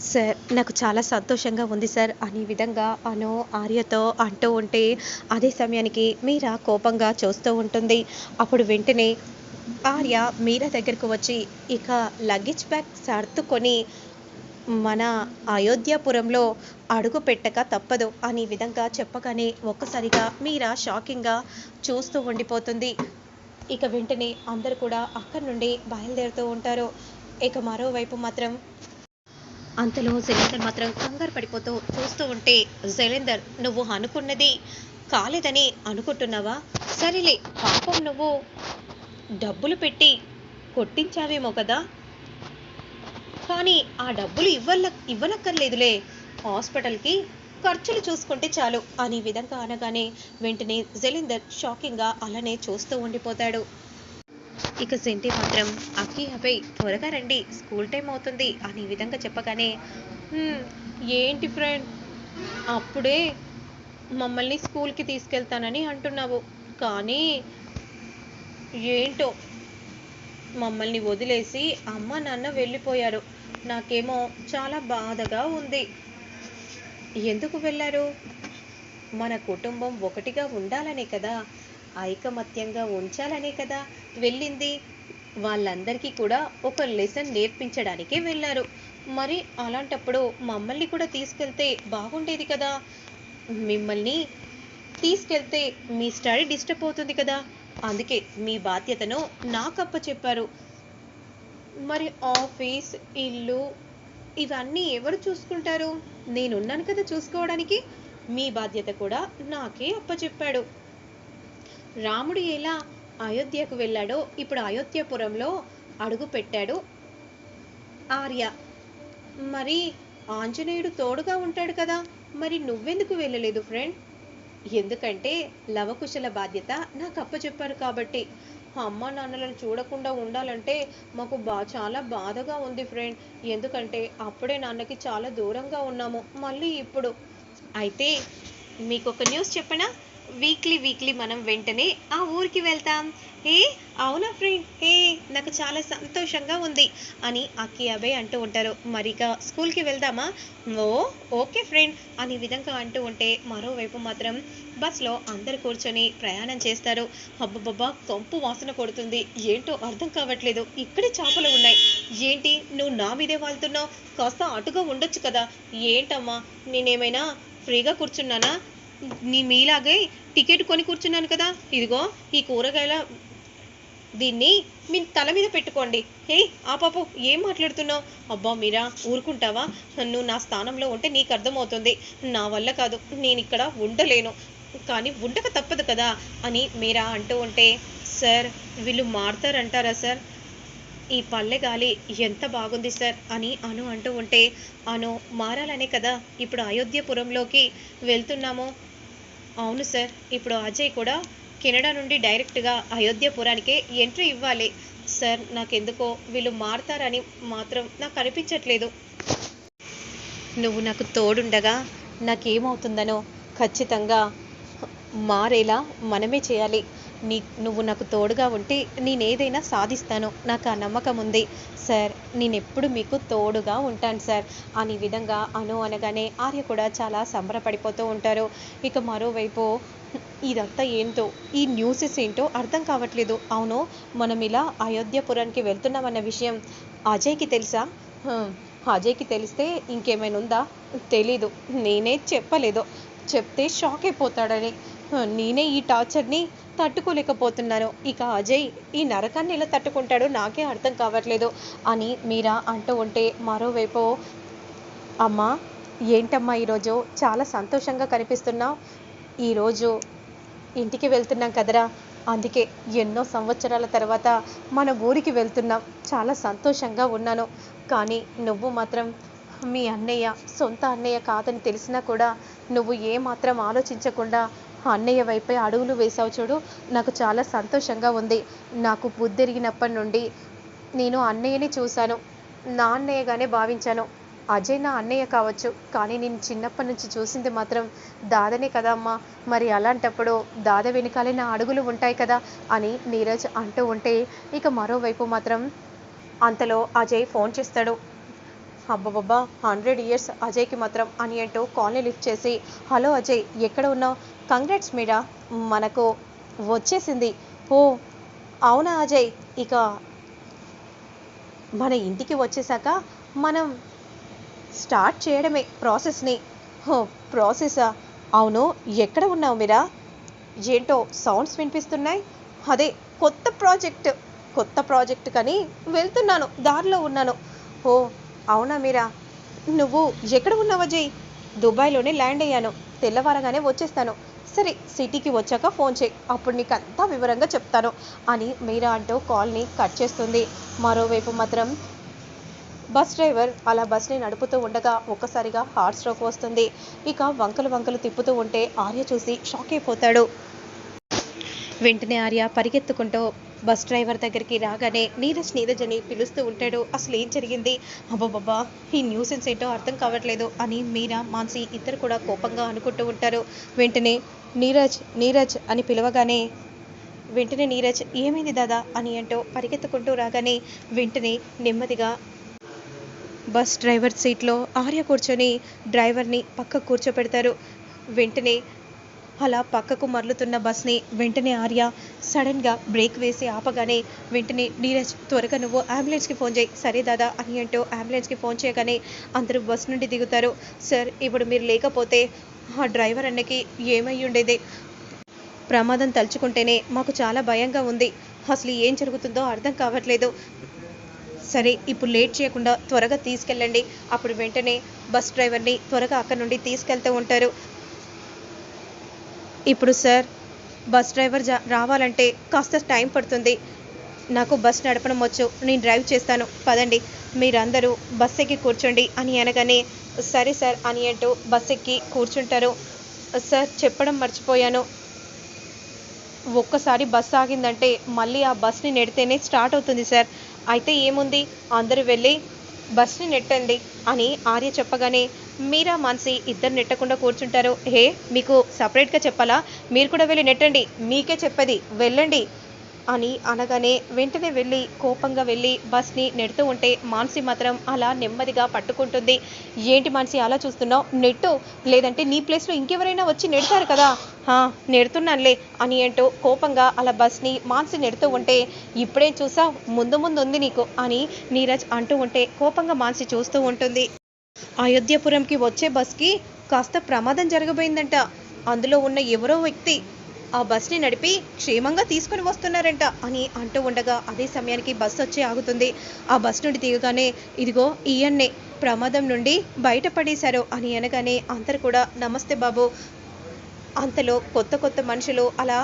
Sir నాకు చాలా సంతోషంగా ఉంది సార్. అనే విధంగా అను ఆర్యతో అంటూ ఉంటే అదే సమయానికి మీరా కోపంగా చూస్తూ ఉంటుంది. అప్పుడు వెంటనే ఆర్య మీరా దగ్గరకు వచ్చి ఇక లగేజ్ బ్యాగ్ సర్దుకొని మన అయోధ్యాపురంలో అడుగు పెట్టక తప్పదు అనే విధంగా చెప్పగానే ఒక్కసారిగా మీరా షాకింగ్గా చూస్తూ ఉండిపోతుంది. ఇక వెంటనే అందరు కూడా అక్కడి నుండి బయలుదేరుతూ ఉంటారు. ఇక మరోవైపు మాత్రం అంతలో శైలేందర్ మాత్రం కంగారు పడిపోతూ చూస్తూ ఉంటే శైలేందర్ నువ్వు అనుకున్నది కాలేదని అనుకుంటున్నావా? సరేలే పాపం నువ్వు డబ్బులు పెట్టి కొట్టించావేమో కదా? కానీ ఆ డబ్బులు ఇవ్వల ఇవ్వనక్కర్లేదులే. హాస్పిటల్కి ఖర్చులు చూసుకుంటే చాలు అనే విధంగా అనగానే వెంటనే జలీందర్ షాకింగ్గా అలానే చూస్తూ ఉండిపోతాడు. ఇక సెంటి మాత్రం అక్కి అభయ్ త్వరగా రండి స్కూల్ టైం అవుతుంది అనే విధంగా చెప్పగానే ఏంటి ఫ్రెండ్ అప్పుడే మమ్మల్ని స్కూల్కి తీసుకెళ్తానని అంటున్నావు. కానీ ఏంటో మమ్మల్ని వదిలేసి అమ్మ నాన్న వెళ్ళిపోయారు. నాకేమో చాలా బాధగా ఉంది. ఎందుకు వెళ్ళారు? మన కుటుంబం ఒకటిగా ఉండాలనే కదా. ఐకమత్యంగా ఉంచాలనే కదా. వెళ్ళింది. వాళ్ళందరికీ కూడా ఒక లెసన్ నేర్పించడానికే వెళ్ళారు. మరి అలాంటప్పుడు మమ్మల్ని కూడా తీసుకెళ్తే బాగుండేది కదా. మిమ్మల్ని తీసుకెళ్తే మీ స్టడీ డిస్టర్బ్ అవుతుంది కదా. అందుకే మీ బాధ్యతను నాకు అప్పచెప్పారు. మరి ఆఫీస్ ఇల్లు ఇవన్నీ ఎవరు చూసుకుంటారు? నేనున్నాను కదా చూసుకోవడానికి. మీ బాధ్యత కూడా నాకే అప్పచెప్పాడు. రాముడు ఎలా అయోధ్యకు వెళ్ళాడో ఇప్పుడు అయోధ్యపురంలో అడుగు పెట్టాడు ఆర్య. మరి ఆంజనేయుడు తోడుగా ఉంటాడు కదా మరి నువ్వెందుకు వెళ్ళలేదు ఫ్రెండ్? ఎందుకంటే లవకుశల బాధ్యత నాకు అప్పచెప్పారు కాబట్టి. అమ్మ నాన్నలను చూడకుండా ఉండాలంటే మాకు బా చాలా బాధగా ఉంది ఫ్రెండ్. ఎందుకంటే అప్పుడే నాన్నకి చాలా దూరంగా ఉన్నాము మళ్ళీ ఇప్పుడు. అయితే మీకు ఒక న్యూస్ చెప్పనా? వీక్లీ వీక్లీ మనం వెంటనే ఆ ఊరికి వెళ్తాం. ఏ అవునా ఫ్రెండ్ ఏ నాకు చాలా సంతోషంగా ఉంది అని అక్కి అభయ్ అంటూ ఉంటారు. మరిక స్కూల్కి వెళ్దామా? ఓ ఓకే ఫ్రెండ్ అని విధంగా అంటూ ఉంటే మరోవైపు మాత్రం బస్లో అందరు కూర్చొని ప్రయాణం చేస్తారు. అబ్బబ్బబ్బా కంపు వాసన కొడుతుంది. ఏంటో అర్థం కావట్లేదు. ఇక్కడే చేపలు ఉన్నాయి. ఏంటి నువ్వు నా మీదే వాళ్తున్నావు? కాస్త అటుగా ఉండొచ్చు కదా. ఏంటమ్మా నేనేమైనా ఫ్రీగా కూర్చున్నానా? నీ మీలాగే టికెట్ కొని కూర్చున్నాను కదా. ఇదిగో ఈ కూరగాయల దీన్ని మీ తల మీద పెట్టుకోండి. హే ఆ పాప ఏం మాట్లాడుతున్నావు? అబ్బా మీరా ఊరుకుంటావా? నన్ను నా స్థానంలో ఉంటే నీకు అర్థమవుతుంది. నా వల్ల కాదు నేను ఇక్కడ ఉండలేను. కానీ ఉండక తప్పదు కదా అని మీరా అంటూ ఉంటే సార్ వీళ్ళు మారుతారంటారా సార్? ఈ పల్లె గాలి ఎంత బాగుంది సార్ అని అను అంటూ ఉంటే అను మారాలనే కదా. ఇప్పుడు అయోధ్యపురంలోకి వెళ్తున్నాము. అవును సార్. ఇప్పుడు అజయ్ కూడా కెనడా నుండి డైరెక్ట్గా అయోధ్యపురానికే ఎంట్రీ ఇవ్వాలి. సార్ నాకెందుకో వీళ్ళు మారతారని మాత్రం నాకు అనిపించట్లేదు. నువ్వు నాకు తోడుండగా నాకేమవుతుందనో ఖచ్చితంగా మారేలా మనమే చేయాలి. నీ నువ్వు నాకు తోడుగా ఉంటే నేనేదైనా సాధిస్తాను నాకు ఆ నమ్మకం ఉంది. సార్ నేను ఎప్పుడు మీకు తోడుగా ఉంటాను సార్. అని విధంగా అను అనగానే ఆర్య కూడా చాలా సంబరపడిపోతూ ఉంటారు. ఇక మరోవైపు ఇదంతా ఏంటో ఈ న్యూసెస్ ఏంటో అర్థం కావట్లేదు. అవును మనం ఇలా అయోధ్యపురానికి వెళ్తున్నామన్న విషయం అజయ్కి తెలుసా? అజయ్కి తెలిస్తే ఇంకేమైనా ఉందా? తెలీదు నేనే చెప్పలేదు. చెప్తే షాక్ అయిపోతాడని. నేనే ఈ టార్చర్ని తట్టుకోలేకపోతున్నాను ఇక అజయ్ ఈ నరకాన్ని ఎలా తట్టుకుంటాడో నాకే అర్థం కావట్లేదు అని మీరా అంటూ ఉంటే మరోవైపు అమ్మా ఏంటమ్మా ఈరోజు చాలా సంతోషంగా కనిపిస్తున్నావు ఈరోజు ఇంటికి వెళ్తున్నాం కదరా. అందుకే ఎన్నో సంవత్సరాల తర్వాత మన ఊరికి వెళ్తున్నాం. చాలా సంతోషంగా ఉన్నాను. కానీ నువ్వు మాత్రం మీ అన్నయ్య సొంత అన్నయ్య కాదని తెలిసినా కూడా నువ్వు ఏ మాత్రం ఆలోచించకుండా అన్నయ్య వైపే అడుగులు వేసావు చూడు నాకు చాలా సంతోషంగా ఉంది. నాకు బుద్ధిరిగినప్పటి నుండి నేను అన్నయ్యని చూశాను. నా అన్నయ్యగానే భావించాను. అజయ్ నా అన్నయ్య కావచ్చు కానీ నేను చిన్నప్పటి నుంచి చూసింది మాత్రం దాదనే కదా అమ్మా. మరి అలాంటప్పుడు దాద వెనకాలే నా అడుగులు ఉంటాయి కదా అని నీరజ్ అంటూ ఉంటే ఇక మరోవైపు మాత్రం అంతలో అజయ్ ఫోన్ చేస్తాడు. అబ్బబ్బబ్బా హండ్రెడ్ ఇయర్స్ అజయ్కి మాత్రం అని అంటూ కాల్ని లిఫ్ట్ చేసి హలో అజయ్ ఎక్కడ ఉన్నావు? కంగ్రాట్స్ మీరా? మనకు వచ్చేసింది. ఓ అవునా అజయ్ ఇక మన ఇంటికి వచ్చేసాక మనం స్టార్ట్ చేయడమే ప్రాసెస్ని. హో ప్రాసెసా? అవును ఎక్కడ ఉన్నావు మీరా? ఏంటో సౌండ్స్ వినిపిస్తున్నాయి. అదే కొత్త ప్రాజెక్ట్ కొత్త ప్రాజెక్ట్ కానీ వెళ్తున్నాను దారిలో ఉన్నాను. ఓ అవునా మీరా? నువ్వు ఎక్కడ ఉన్నావు అజయ్? దుబాయ్లోనే ల్యాండ్ అయ్యాను. తెల్లవారగానే వచ్చేస్తాను. సరే సిటీకి వచ్చాక ఫోన్ చేయి. అప్పుడు నీకు అంతా వివరంగా చెప్తాను అని మీరా అంటూ కాల్ని కట్ చేస్తుంది. మరోవైపు మాత్రం బస్ డ్రైవర్ అలా బస్ని నడుపుతూ ఉండగా ఒక్కసారిగా హార్ట్ స్ట్రోక్ వస్తుంది. ఇక వంకలు వంకలు తిప్పుతూ ఉంటే ఆర్య చూసి షాక్ అయిపోతాడు. వెంటనే ఆర్య పరిగెత్తుకుంటూ బస్ డ్రైవర్ దగ్గరికి రాగానే నీరజ్ నీరజ్ అని పిలుస్తూ ఉంటాడు. అసలు ఏం జరిగింది? అబ్బబ్బబ్బా ఈ న్యూసెన్స్ ఏంటో అర్థం కావట్లేదు అని మీరా మాన్సి ఇద్దరు కూడా కోపంగా అనుకుంటూ ఉంటారు. వెంటనే నీరజ్ నీరజ్ అని పిలవగానే వెంటనే నీరజ్ ఏమైంది దాదా అని అంటూ పరిగెత్తుకుంటూ రాగానే వెంటనే నెమ్మదిగా బస్ డ్రైవర్ సీట్లో ఆర్య కూర్చొని డ్రైవర్ని పక్క కూర్చోపెడతారు. వెంటనే అలా పక్కకు మరలుతున్న బస్ని వెంటనే ఆర్య సడన్గా బ్రేక్ వేసి ఆపగానే వెంటనే నీరజ్ త్వరగా నువ్వు అంబులెన్స్కి ఫోన్ చేయి. సరే దాదా అని అంటూ అంబులెన్స్కి ఫోన్ చేయగానే అందరూ బస్ నుండి దిగుతారు. సార్ ఇప్పుడు మీరు లేకపోతే ఆ డ్రైవర్ అన్నకి ఏమై ఉండేది? ప్రమాదం తలుచుకుంటేనే మాకు చాలా భయంగా ఉంది. అసలు ఏం జరుగుతుందో అర్థం కావట్లేదు. సరే ఇప్పుడు లేట్ చేయకుండా త్వరగా తీసుకెళ్ళండి. అప్పుడు వెంటనే బస్ డ్రైవర్ని త్వరగా అక్కడ నుండి తీసుకెళ్తూ ఉంటారు. ఇప్పుడు సార్ బస్ డ్రైవర్ జా రావాలంటే కాస్త టైం పడుతుంది. నాకు బస్ నడపడం వచ్చు నేను డ్రైవ్ చేస్తాను. పదండి మీరందరూ బస్ ఎక్కి కూర్చోండి అని అనగానే సరే సార్ అని అంటూ బస్ ఎక్కి కూర్చుంటారు. సార్ చెప్పడం మర్చిపోయాను. ఒక్కసారి బస్ ఆగిందంటే మళ్ళీ ఆ బస్ని నెడితేనే స్టార్ట్ అవుతుంది సార్. అయితే ఏముంది? అందరూ వెళ్ళి బస్ని నెట్టండి అని ఆర్య చెప్పగానే మీరా మాన్సి ఇద్దరు నెట్టకుండా కూర్చుంటారు. హే మీకు సపరేట్గా చెప్పాలా? మీరు కూడా వెళ్ళి నెట్టండి. మీకే చెప్పేది వెళ్ళండి అని అనగానే వెంటనే వెళ్ళి కోపంగా వెళ్ళి బస్ని నెడుతూ ఉంటే మాన్సి మాత్రం అలా నెమ్మదిగా పట్టుకుంటుంది. ఏంటి మాన్సి అలా చూస్తున్నావు? నెట్టు? లేదంటే నీ ప్లేస్లో ఇంకెవరైనా వచ్చి నెడతారు కదా? నెడుతున్నానులే అని ఏంటో కోపంగా అలా బస్ని మాన్సి నెడుతూ ఉంటే ఇప్పుడేం చూసా ముందు ముందు ఉంది నీకు అని నీరజ్ అంటూ ఉంటే కోపంగా మాన్సి చూస్తూ ఉంటుంది. అయోధ్యపురంకి వచ్చే బస్కి కాస్త ప్రమాదం జరగబోయిందంట. అందులో ఉన్న ఎవరో వ్యక్తి ఆ బస్ని నడిపి క్షేమంగా తీసుకొని వస్తున్నారంట అని అంటూ ఉండగా అదే సమయానికి బస్సు వచ్చి ఆగుతుంది. ఆ బస్ నుండి దిగగానే ఇదిగో ఈయన్నే ప్రమాదం నుండి బయటపడేశారు అని అనగానే అందరు కూడా నమస్తే బాబు. అంతలో కొత్త కొత్త మనుషులు అలా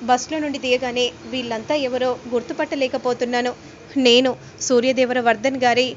బస్సులో నుండి దిగగానే వీళ్ళంతా ఎవరో గుర్తుపట్టలేకపోతున్నాను. నేను సూర్యదేవర వర్ధన్ గారి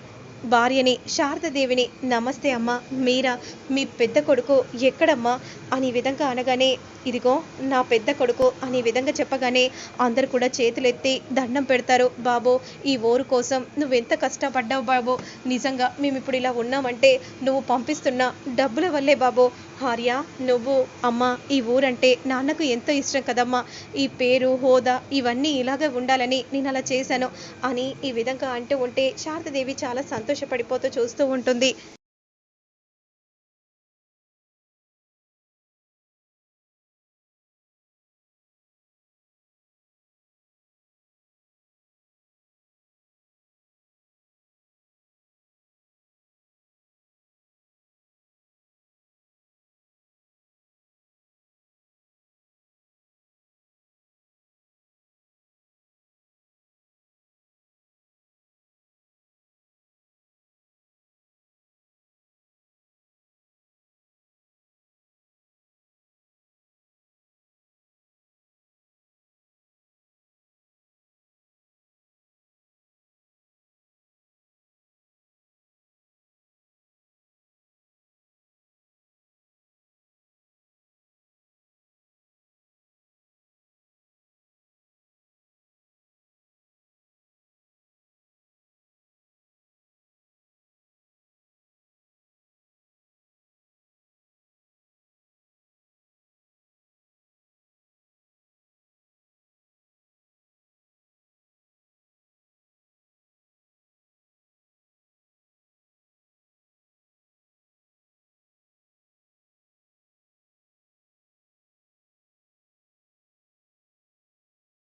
భార్యని శారదదేవిని నమస్తే అమ్మ మీరా మీ పెద్ద కొడుకు ఎక్కడమ్మా? అనే విధంగా అనగానే ఇదిగో నా పెద్ద కొడుకు అనే విధంగా చెప్పగానే అందరు కూడా చేతులెత్తి దండం పెడతారు. బాబు ఈ ఊరు కోసం నువ్వెంత కష్టపడ్డావు బాబు? నిజంగా మేము ఇప్పుడు ఇలా ఉన్నామంటే నువ్వు పంపిస్తున్న డబ్బుల వల్లే బాబు హార్య నువ్వు అమ్మ ఈ ఊరంటే నాన్నకు ఎంతో ఇష్టం కదమ్మా. ఈ పేరు హోదా ఇవన్నీ ఇలాగే ఉండాలని నేను అలా చేశాను అని ఈ విధంగా అంటూ ఉంటే శారదదేవి చాలా సంతోషపడిపోతూ చూస్తూ ఉంటుంది.